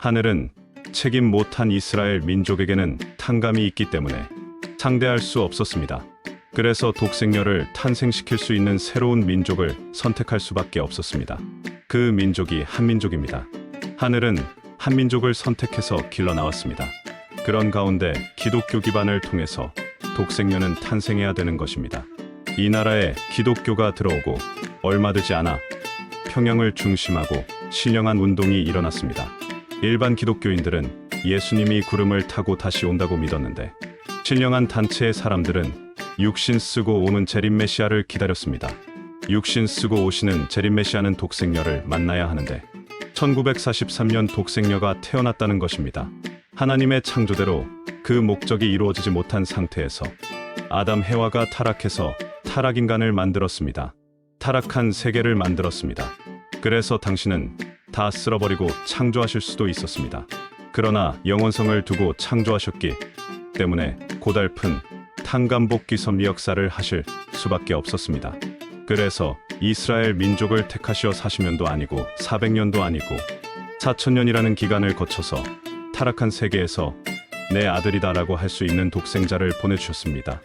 하늘은 책임 못한 이스라엘 민족에게는 탕감이 있기 때문에 상대할 수 없었습니다. 그래서 독생녀를 탄생시킬 수 있는 새로운 민족을 선택할 수밖에 없었습니다. 그 민족이 한민족입니다. 하늘은 한민족을 선택해서 길러 나왔습니다. 그런 가운데 기독교 기반을 통해서 독생녀는 탄생해야 되는 것입니다. 이 나라에 기독교가 들어오고 얼마 되지 않아 평양을 중심하고 신령한 운동이 일어났습니다. 일반 기독교인들은 예수님이 구름을 타고 다시 온다고 믿었는데 신령한 단체의 사람들은 육신 쓰고 오는 재림 메시아를 기다렸습니다. 육신 쓰고 오시는 재림 메시아는 독생녀를 만나야 하는데 1943년 독생녀가 태어났다는 것입니다. 하나님의 창조대로 그 목적이 이루어지지 못한 상태에서 아담 해와가 타락해서 타락 인간을 만들었습니다. 타락한 세계를 만들었습니다. 그래서 당신은 다 쓸어버리고 창조하실 수도 있었습니다. 그러나 영원성을 두고 창조하셨기 때문에 고달픈 탕감복귀 섭리 역사를 하실 수밖에 없었습니다. 그래서 이스라엘 민족을 택하시어 40년도 아니고 400년도 아니고 4천년이라는 기간을 거쳐서 타락한 세계에서 내 아들이다라고 할 수 있는 독생자를 보내주셨습니다.